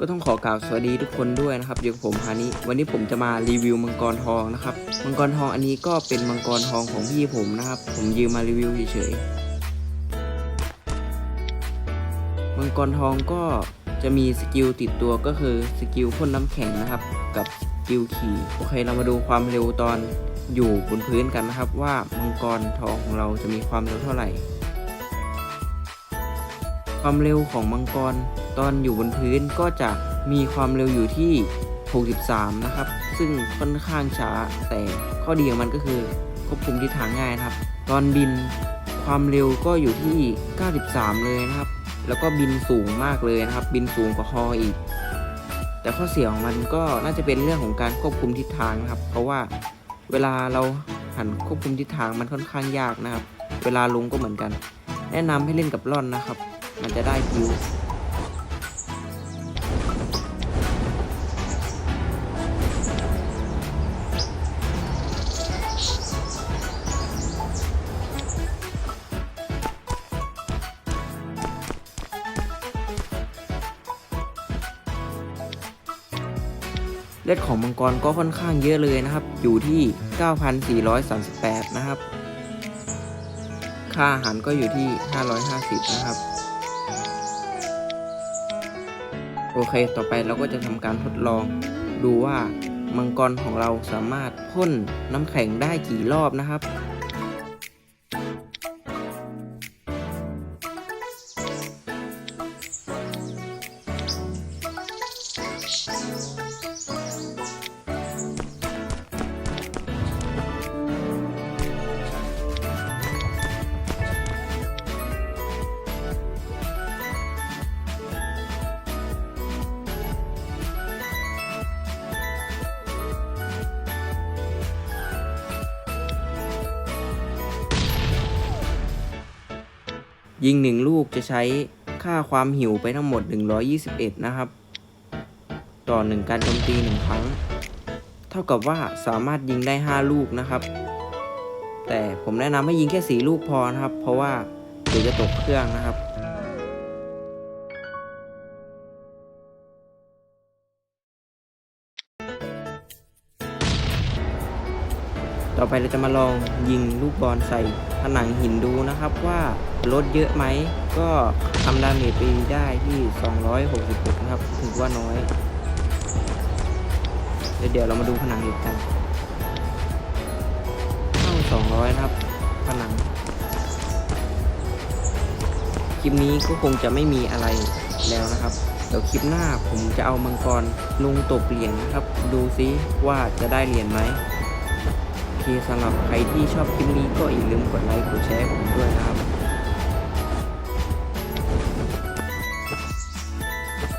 ก็ต้องขอกล่าวสวัสดีทุกคนด้วยนะครับอยู่กับผมฮานิวันนี้ผมจะมารีวิวมังกรทองนะครับ มังกรทองอันนี้ก็เป็นมังกรทองของพี่ผมนะครับ ผมยืมมารีวิวเฉยๆ มังกรทองก็จะมีสกิลติดตัวก็คือสกิลพ่นน้ำแข็งนะครับ กับสกิลขี่โอเคเรามาดูความเร็วตอนอยู่บนพื้นกันนะครับ ว่ามังกรทองของเราจะมีความเร็วเท่าไหร่ ความเร็วของมังกร ตอนอยู่บนพื้นก็จะมีความเร็วอยู่ที่ 63 นะครับ ซึ่งค่อนข้างช้า แต่ข้อดีของมันก็คือควบคุมทิศทางง่ายนะครับ ตอนบินความเร็วก็อยู่ที่ 93 เลยนะครับ แล้วก็บินสูงมากเลยนะครับ บินสูงกว่าฮออีก แต่ข้อเสียของมันก็น่าจะเป็นเรื่องของการควบคุมทิศทางนะครับ เพราะว่าเวลาเราหันควบคุมทิศทางมันค่อนข้างยากนะครับ เวลาลงก็เหมือนกัน แนะนำให้เล่นกับร่อนนะครับ มันจะได้คิว เลือดของมังกรก็ค่อนข้างเยอะเลยนะครับ อยู่ที่ 9,438 นะครับ ค่าอาหารก็อยู่ที่ 550 นะครับ โอเค ต่อไปเราก็จะทำการทดลอง ดูว่ามังกรของเราสามารถพ่นน้ำแข็งได้กี่รอบนะครับ ยิงหนึ่งลูกจะใช้ค่าความหิวไปทั้งหมด 121 นะครับ ต่อหนึ่งการโจมตีหนึ่งครั้ง เท่ากับว่าสามารถยิงได้ 5 ลูกนะครับ แต่ผมแนะนำให้ยิงแค่ 4 ลูกพอนะครับ เพราะว่าเดี๋ยวจะตกเครื่องนะครับต่อไปเราจะมาลองยิงลูกบอลใส่ผนังหินดูนะครับว่า ลดเยอะไหม ก็ทำดาเมจไปได้ที่ 266 นะครับ ถือว่าน้อย เดี๋ยวเดี๋ยวเรามาดูผนังหินกันเข้า200 นะครับ ผนัง คลิปนี้ก็คงจะไม่มีอะไรแล้วนะครับ เดี๋ยวคลิปหน้าผมจะเอามังกรลงตบเหรียญนะครับ ดูซิว่าจะได้เหรียญไหมโอเคสำหรับใครที่ชอบคลิปนี้ก็อย่าลืมกดไลค์ กดแชร์ผม